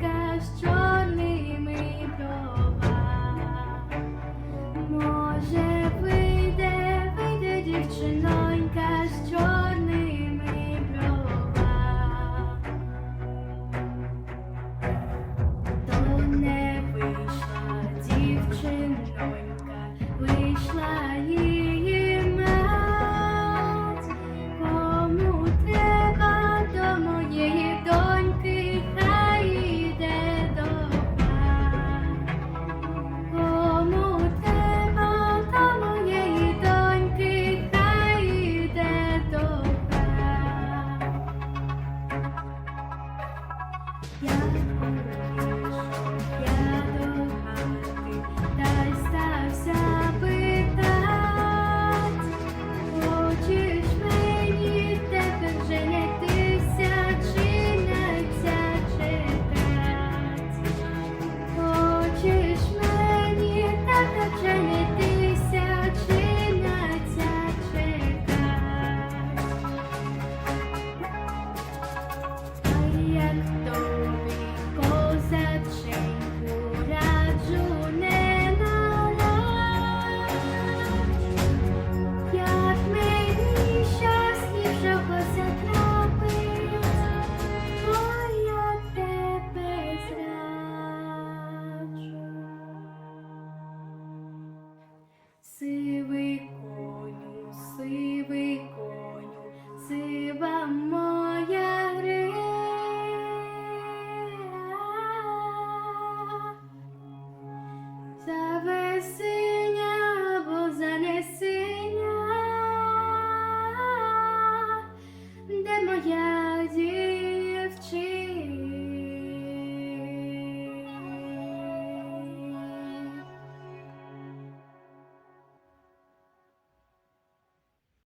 Жінка з може, вийде, вийде. Yeah. such Diversity.